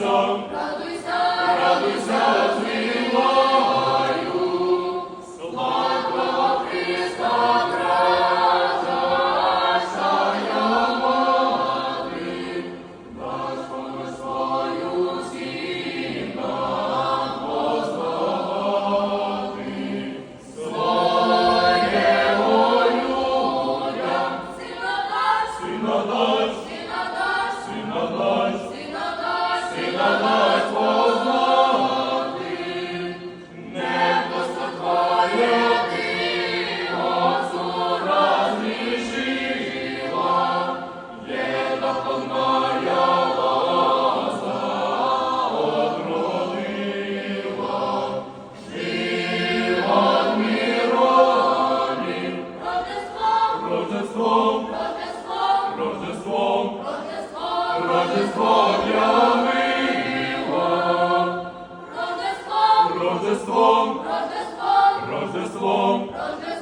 Радуйся, радуйся, радуйся, живою, слава Христа, красая мати, Господу свою сіна, познати, своєго люда, сина, сина, Рождеством, Рождеством, Рождество явила. Рождеством, Рождеством, Рождеством, Рождеством.